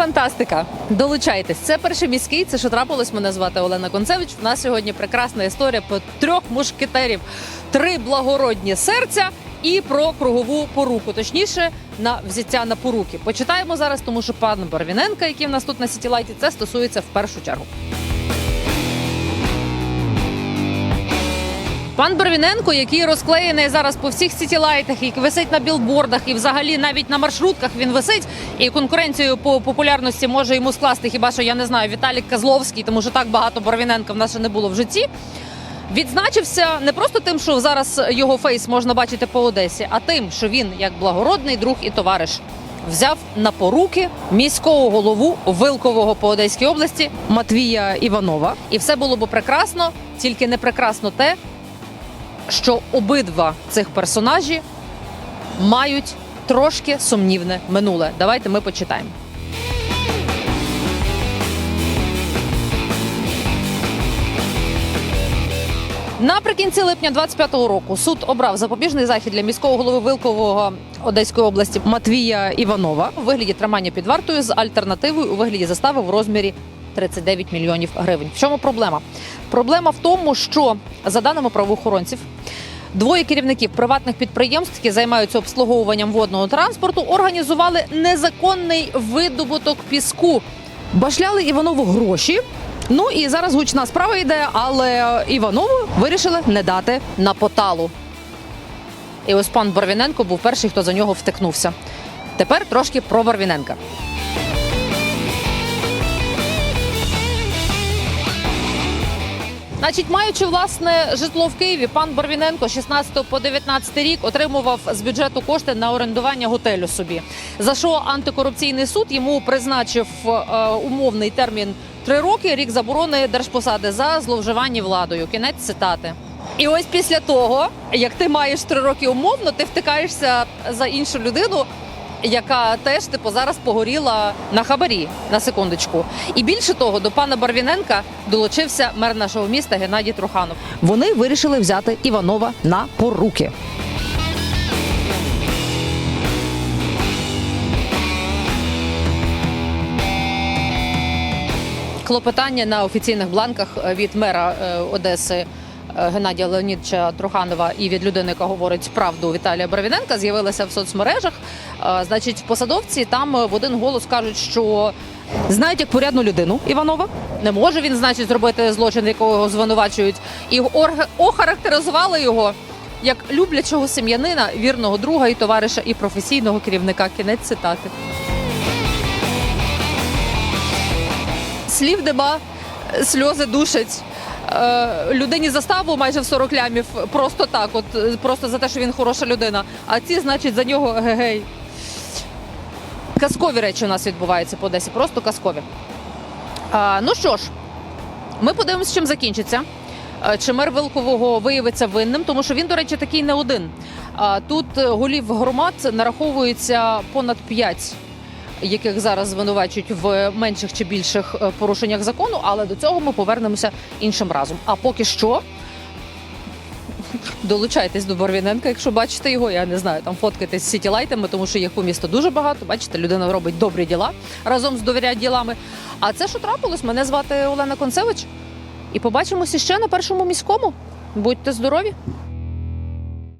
фантастика. Долучайтесь. Це перший міський. Це що трапилось. Мене звати Олена Концевич. У нас сьогодні прекрасна історія про трьох мушкетерів, три благородні серця і про кругову поруку. Точніше, на взяття на поруки. Почитаємо зараз, тому що пан Барвіненка, який в нас тут на Сітілайті, це стосується в першу чергу. Пан Барвіненко, який розклеєний зараз по всіх сітілайтах, який висить на білбордах, і взагалі навіть на маршрутках він висить. І конкуренцію по популярності може йому скласти. Хіба що я не знаю, Віталік Козловський, тому що так багато Барвіненка в нас ще не було в житті. Відзначився не просто тим, що зараз його фейс можна бачити по Одесі, а тим, що він, як благородний друг і товариш, взяв на поруки міського голову Вилкового по Одеській області Матвія Іванова. І все було б прекрасно, тільки не прекрасно те, що обидва цих персонажі мають трошки сумнівне минуле. Давайте ми почитаємо. Наприкінці липня 25-го року суд обрав запобіжний захід для міського голови Вилкового Одеської області Матвія Іванова у вигляді тримання під вартою з альтернативою у вигляді застави в розмірі 39 мільйонів гривень. В чому проблема? Проблема в тому, що за даними правоохоронців. Двоє керівників приватних підприємств, які займаються обслуговуванням водного транспорту, організували незаконний видобуток піску. Башляли Іванову гроші. Ну і зараз гучна справа йде, але Іванову вирішили не дати на поталу. І ось пан Барвіненко був перший, хто за нього втикнувся. Тепер трошки про Барвіненка. Значить, маючи власне житло в Києві, пан Барвіненко 16 по 19 рік отримував з бюджету кошти на орендування готелю собі. За що антикорупційний суд йому призначив е, умовний термін три роки, рік заборони держпосади за зловживання владою. Кінець цитати. І ось після того, як ти маєш три роки умовно, ти втикаєшся за іншу людину, яка теж типу зараз погоріла на хабарі на секундочку. І більше того, до пана Барвіненка долучився мер нашого міста Геннадій Труханов. Вони вирішили взяти Іванова на поруки. Клопотання на офіційних бланках е, від мера е, Одеси Геннадія Леонідовича Труханова і від людини, яка говорить правду Віталія Барвіненка, з'явилися в соцмережах. Е, Значить, посадовці там е, в один голос кажуть, що знають як порядну людину Іванова. Не може він, значить, зробити злочин, якого його звинувачують, і охарактеризували його як люблячого сем'янина, вірного друга і товариша, і професійного керівника. Кінець цитати. слів нема, сльози душать. Е, Людині заставу майже в 40 лямів просто так, от е, просто за те, що він хороша людина. А ці, значить, за нього гегей. Казкові речі у нас відбуваються по Одесі, просто казкові. А, ну що ж, ми подивимося, чим закінчиться. Е, Чи мер Вилкового виявиться винним, тому що він, до речі, такий не один. Тут голів громад нараховується понад 5 яких зараз звинувачують в менших чи більших е, порушеннях закону, але до цього ми повернемося іншим разом. А поки що долучайтесь до Барвіненка, якщо бачите його. Я не знаю, там фоткайтесь з сітілайтами, тому що їх по місту дуже багато. Бачите, людина робить добрі діла разом з довіряє ділами. А це що трапилось? Мене звати Олена Концевич. І побачимося ще на першому міському. Будьте здорові!